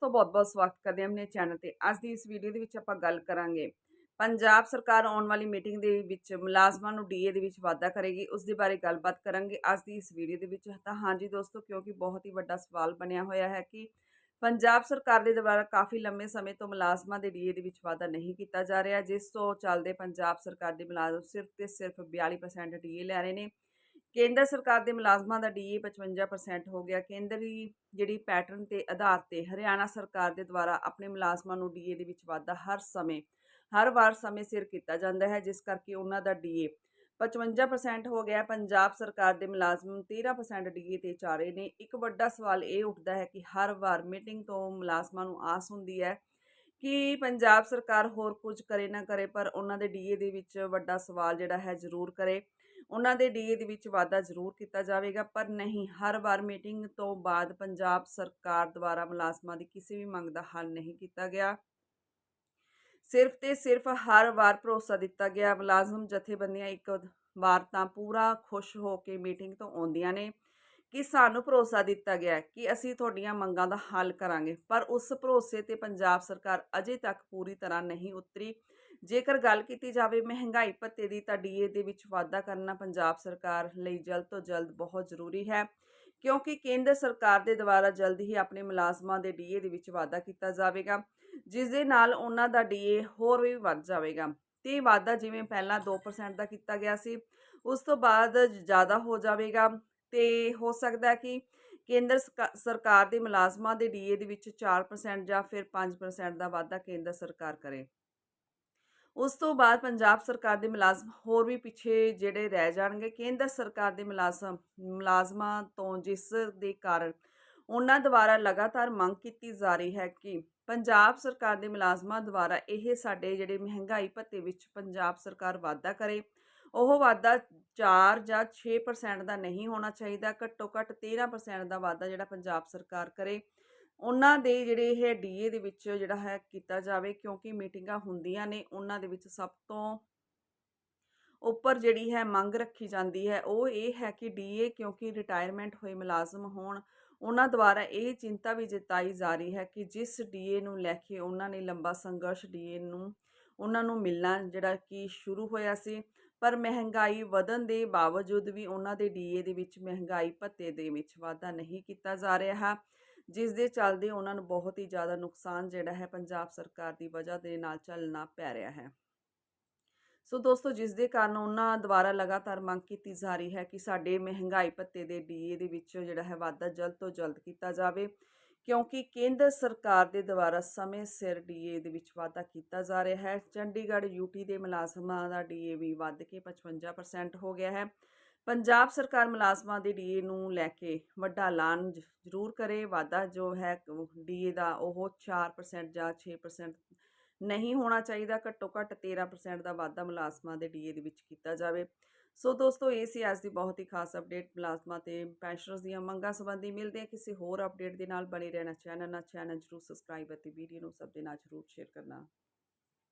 ਤੋਂ ਬਹੁਤ-ਬਹੁਤ ਸਵਾਗਤ ਕਰਦੇ ਹਾਂ ਆਪਣੇ ਚੈਨਲ ਤੇ। ਅੱਜ ਦੀ ਇਸ ਵੀਡੀਓ ਦੇ ਵਿੱਚ ਆਪਾਂ ਗੱਲ ਕਰਾਂਗੇ। ਪੰਜਾਬ ਸਰਕਾਰ ਆਉਣ ਵਾਲੀ ਮੀਟਿੰਗ ਦੇ ਵਿੱਚ ਮੁਲਾਜ਼ਮਾਂ ਨੂੰ ਡੀਏ ਦੇ ਵਿੱਚ ਵਾਧਾ ਕਰੇਗੀ, ਉਸ ਦੇ ਬਾਰੇ ਗੱਲਬਾਤ ਕਰਾਂਗੇ ਅੱਜ ਦੀ ਇਸ ਵੀਡੀਓ ਦੇ ਵਿੱਚ। ਤਾਂ ਹਾਂਜੀ ਦੋਸਤੋ, ਕਿਉਂਕਿ ਬਹੁਤ ਹੀ ਵੱਡਾ ਸਵਾਲ ਬਣਿਆ ਹੋਇਆ ਹੈ ਕਿ ਪੰਜਾਬ ਸਰਕਾਰ ਦੇ ਦੁਆਰਾ ਕਾਫੀ ਲੰਮੇ ਸਮੇਂ ਤੋਂ ਮੁਲਾਜ਼ਮਾਂ ਦੇ ਡੀਏ ਦੇ ਵਿੱਚ ਵਾਧਾ ਨਹੀਂ ਕੀਤਾ ਜਾ ਰਿਹਾ, ਜਿਸ ਤੋਂ ਚੱਲਦੇ ਪੰਜਾਬ ਸਰਕਾਰ ਦੇ ਮੁਲਾਜ਼ਮ ਸਿਰਫ ਤੇ ਸਿਰਫ 42% ਡੀਏ ਲੈ ਰਹੇ ਨੇ। ਕੇਂਦਰ ਸਰਕਾਰ ਦੇ ਮੁਲਾਜ਼ਮਾਂ ਦਾ ਡੀਏ 55% ਹੋ ਗਿਆ। ਕੇਂਦਰੀ ਜਿਹੜੀ ਪੈਟਰਨ ਤੇ ਆਧਾਰ ਤੇ ਹਰਿਆਣਾ ਸਰਕਾਰ ਦੇ ਦੁਆਰਾ ਆਪਣੇ ਮੁਲਾਜ਼ਮਾਂ ਨੂੰ ਡੀਏ ਦੇ ਵਿੱਚ ਵਾਧਾ ਹਰ ਸਮੇਂ, ਹਰ ਵਾਰ ਸਮੇਂ ਸਿਰ ਕੀਤਾ ਜਾਂਦਾ ਹੈ, ਜਿਸ ਕਰਕੇ ਉਹਨਾਂ ਦਾ ਡੀਏ 55% ਹੋ ਗਿਆ। ਪੰਜਾਬ ਸਰਕਾਰ ਦੇ ਮੁਲਾਜ਼ਮ 13% ਡੀਏ ਤੇ ਚਾਰੇ ਨੇ। ਇੱਕ ਵੱਡਾ ਸਵਾਲ ਇਹ ਉੱਠਦਾ ਹੈ ਕਿ ਹਰ ਵਾਰ ਮੀਟਿੰਗ ਤੋਂ ਮੁਲਾਜ਼ਮਾਂ ਨੂੰ ਆਸ ਹੁੰਦੀ ਹੈ ਕਿ ਪੰਜਾਬ ਸਰਕਾਰ ਹੋਰ ਕੁਝ ਕਰੇ ਨਾ ਕਰੇ, ਪਰ ਉਹਨਾਂ ਦੇ ਡੀਏ ਦੇ ਵਿੱਚ ਵੱਡਾ ਸਵਾਲ ਜਿਹੜਾ ਹੈ ਜ਼ਰੂਰ ਕਰੇ। ਉਹਨਾਂ ਦੇ ਡੀਏ ਦੇ ਵਿੱਚ ਵਾਧਾ ਜ਼ਰੂਰ ਕੀਤਾ ਜਾਵੇਗਾ, ਪਰ ਨਹੀਂ, ਹਰ ਵਾਰ ਮੀਟਿੰਗ ਤੋਂ ਬਾਅਦ ਪੰਜਾਬ ਸਰਕਾਰ ਦੁਆਰਾ ਮੁਲਾਜ਼ਮਾਂ ਦੀ ਕਿਸੇ ਵੀ ਮੰਗ ਦਾ ਹੱਲ ਨਹੀਂ ਕੀਤਾ ਗਿਆ। ਸਿਰਫ ਤੇ ਸਿਰਫ ਹਰ ਵਾਰ ਭਰੋਸਾ ਦਿੱਤਾ ਗਿਆ, ਮੁਲਾਜ਼ਮ ਜਥੇਬੰਦੀਆਂ ਇੱਕ ਵਾਰ ਤਾਂ ਪੂਰਾ ਖੁਸ਼ ਹੋ ਕੇ ਮੀਟਿੰਗ ਤੋਂ ਆਉਂਦੀਆਂ ਨੇ ਕਿ ਸਾਨੂੰ ਭਰੋਸਾ ਦਿੱਤਾ ਗਿਆ ਕਿ ਅਸੀਂ ਤੁਹਾਡੀਆਂ ਮੰਗਾਂ ਦਾ ਹੱਲ ਕਰਾਂਗੇ, ਪਰ ਉਸ ਭਰੋਸੇ ਤੇ ਪੰਜਾਬ ਸਰਕਾਰ ਅਜੇ ਤੱਕ ਪੂਰੀ ਤਰ੍ਹਾਂ ਨਹੀਂ ਉਤਰੀ। ਜੇਕਰ ਗੱਲ ਕੀਤੀ ਜਾਵੇ ਮਹਿੰਗਾਈ ਭੱਤੇ ਦੀ, ਤਾਂ ਡੀਏ ਦੇ ਵਿੱਚ ਵਾਧਾ ਕਰਨਾ ਪੰਜਾਬ ਸਰਕਾਰ ਲਈ ਜਲਦ ਤੋਂ ਜਲਦ ਬਹੁਤ ਜ਼ਰੂਰੀ ਹੈ, ਕਿਉਂਕਿ ਕੇਂਦਰ ਸਰਕਾਰ ਦੇ ਦੁਆਰਾ ਜਲਦ ਹੀ ਆਪਣੇ ਮੁਲਾਜ਼ਮਾਂ ਦੇ ਡੀਏ ਦੇ ਵਿੱਚ ਵਾਧਾ ਕੀਤਾ ਜਾਵੇਗਾ, ਜਿਸ ਦੇ ਨਾਲ ਉਹਨਾਂ ਦਾ ਡੀਏ ਹੋਰ ਵੀ ਵੱਧ ਜਾਵੇਗਾ। ਤੇ ਵਾਧਾ ਜਿਵੇਂ ਪਹਿਲਾਂ 2% ਦਾ ਕੀਤਾ ਗਿਆ ਸੀ, ਉਸ ਤੋਂ ਬਾਅਦ ਜ਼ਿਆਦਾ ਹੋ ਜਾਵੇਗਾ, ਤੇ ਹੋ ਸਕਦਾ ਕਿ ਕੇਂਦਰ ਸਰਕਾ- ਸਰਕਾਰ ਦੇ ਮੁਲਾਜ਼ਮਾਂ ਦੇ ਡੀਏ ਦੇ ਵਿੱਚ 4% ਜਾਂ ਫਿਰ 5% ਦਾ ਵਾਧਾ ਕੇਂਦਰ ਸਰਕਾਰ ਕਰੇ। ਉਸ ਤੋਂ ਬਾਅਦ ਪੰਜਾਬ ਸਰਕਾਰ ਦੇ ਮੁਲਾਜ਼ਮ ਹੋਰ ਵੀ ਪਿੱਛੇ ਜਿਹੜੇ ਰਹਿ ਜਾਣਗੇ, ਕੇਂਦਰ ਸਰਕਾਰ ਦੇ ਮੁਲਾਜ਼ਮ, ਮੁਲਾਜ਼ਮਾਂ ਤੋਂ ਜਿਸ ਦੇ ਕਾਰਨ ਉਹਨਾਂ ਦੁਆਰਾ ਲਗਾਤਾਰ ਮੰਗ ਕੀਤੀ ਜਾ ਰਹੀ ਹੈ ਕਿ ਪੰਜਾਬ ਸਰਕਾਰ ਦੇ ਮੁਲਾਜ਼ਮਾਂ ਦੁਆਰਾ ਇਹ ਸਾਡੇ ਜਿਹੜੇ ਮਹਿੰਗਾਈ ਭੱਤੇ ਵਿੱਚ ਪੰਜਾਬ ਸਰਕਾਰ ਵਾਧਾ ਕਰੇ, ਉਹ ਵਾਧਾ 4 ਜਾਂ 6% ਦਾ ਨਹੀਂ ਹੋਣਾ ਚਾਹੀਦਾ, ਘੱਟੋ ਘੱਟ 13% ਦਾ ਵਾਧਾ ਜਿਹੜਾ ਪੰਜਾਬ ਸਰਕਾਰ ਕਰੇ। ਉਹਨਾਂ ਦੇ ਜਿਹੜੇ ਇਹ ਡੀਏ ਦੇ ਵਿੱਚ ਜਿਹੜਾ ਹੈ ਕੀਤਾ ਜਾਵੇ, ਕਿਉਂਕਿ ਮੀਟਿੰਗਾਂ ਹੁੰਦੀਆਂ ਨੇ, ਉਹਨਾਂ ਦੇ ਵਿੱਚ ਸਭ ਤੋਂ ਉੱਪਰ ਜਿਹੜੀ ਹੈ ਮੰਗ ਰੱਖੀ ਜਾਂਦੀ ਹੈ, ਉਹ ਇਹ ਹੈ ਕਿ ਡੀਏ ਕਿਉਂਕਿ ਰਿਟਾਇਰਮੈਂਟ ਹੋਏ ਮੁਲਾਜ਼ਮ ਹੋਣ, ਉਹਨਾਂ ਦੁਆਰਾ ਇਹ ਚਿੰਤਾ ਵੀ ਜਤਾਈ ਜਾ ਰਹੀ ਹੈ ਕਿ ਜਿਸ ਡੀਏ ਨੂੰ ਲੈ ਕੇ ਉਹਨਾਂ ਨੇ ਲੰਬਾ ਸੰਘਰਸ਼ ਡੀਏ ਨੂੰ, ਉਹਨਾਂ ਨੂੰ ਮਿਲਣਾ ਜਿਹੜਾ ਕਿ ਸ਼ੁਰੂ ਹੋਇਆ ਸੀ, ਪਰ ਮਹਿੰਗਾਈ ਵਧਣ ਦੇ ਬਾਵਜੂਦ ਵੀ ਉਹਨਾਂ ਦੇ ਡੀਏ ਦੇ ਵਿੱਚ ਮਹਿੰਗਾਈ ਭੱਤੇ ਦੇ ਵਿੱਚ ਵਾਧਾ ਨਹੀਂ ਕੀਤਾ ਜਾ ਰਿਹਾ। ਜਿਸ ਦੇ ਚੱਲਦੇ ਉਹਨਾਂ ਨੂੰ ਬਹੁਤ ਹੀ ਜ਼ਿਆਦਾ ਨੁਕਸਾਨ ਜਿਹੜਾ ਹੈ ਪੰਜਾਬ ਸਰਕਾਰ ਦੀ ਵਜ੍ਹਾ ਦੇ ਨਾਲ ਚੱਲਣਾ ਪੈ ਰਿਹਾ ਹੈ। ਸੋ ਦੋਸਤੋ, ਜਿਸ ਦੇ ਕਾਰਨ ਉਹਨਾਂ ਦੁਆਰਾ ਲਗਾਤਾਰ ਮੰਗ ਕੀਤੀ ਜਾ ਰਹੀ ਹੈ ਕਿ ਸਾਡੇ ਮਹਿੰਗਾਈ ਭੱਤੇ ਦੇ ਡੀਏ ਦੇ ਵਿੱਚ ਜਿਹੜਾ ਹੈ ਵਾਧਾ ਜਲਦ ਤੋਂ ਜਲਦ ਕੀਤਾ ਜਾਵੇ, ਕਿਉਂਕਿ ਕੇਂਦਰ ਸਰਕਾਰ ਦੇ ਦੁਆਰਾ ਸਮੇਂ ਸਿਰ ਡੀਏ ਦੇ ਵਿੱਚ ਵਾਧਾ ਕੀਤਾ ਜਾ ਰਿਹਾ ਹੈ। ਚੰਡੀਗੜ੍ਹ ਯੂਟੀ ਦੇ ਮੁਲਾਜ਼ਮਾਂ ਦਾ ਡੀਏ ਵੀ ਵੱਧ ਕੇ 55% ਹੋ ਗਿਆ ਹੈ। ਪੰਜਾਬ ਸਰਕਾਰ ਮੁਲਾਜ਼ਮਾਂ ਦੇ ਡੀਏ ਨੂੰ ਲੈ ਕੇ ਵੱਡਾ ਐਲਾਨ ਜ਼ਰੂਰ ਕਰੇ। ਵਾਧਾ ਜੋ ਹੈ ਡੀਏ ਦਾ ਉਹ 4% ਜਾਂ 6% ਨਹੀਂ ਹੋਣਾ ਚਾਹੀਦਾ। ਘੱਟੋ ਘੱਟ 13% ਦਾ ਵਾਧਾ ਮੁਲਾਜ਼ਮਾਂ ਦੇ ਡੀਏ ਦੇ ਵਿੱਚ ਕੀਤਾ ਜਾਵੇ। ਸੋ ਦੋਸਤੋ, ਇਹ ਸੀ ਅੱਜ ਦੀ ਬਹੁਤ ਹੀ ਖਾਸ ਅਪਡੇਟ। ਮੁਲਾਜ਼ਮਾਂ ਤੇ ਪੈਨਸ਼ਨਰਸ ਦੀਆਂ ਮੰਗਾਂ ਸੰਬੰਧੀ ਮਿਲਦੇ ਹਾਂ ਕਿਸੇ ਹੋਰ ਅਪਡੇਟ ਦੇ ਨਾਲ। ਬਣੇ ਰਹਿਣਾ, ਚੈਨਲ ਨਾਲ। ਚੈਨਲ ਜਰੂਰ ਸਬਸਕ੍ਰਾਈਬ ਅਤੇ ਵੀਡੀਓ ਨੂੰ ਸਭ ਦੇ ਨਾਲ ਜਰੂਰ ਸ਼ੇਅਰ ਕਰਨਾ।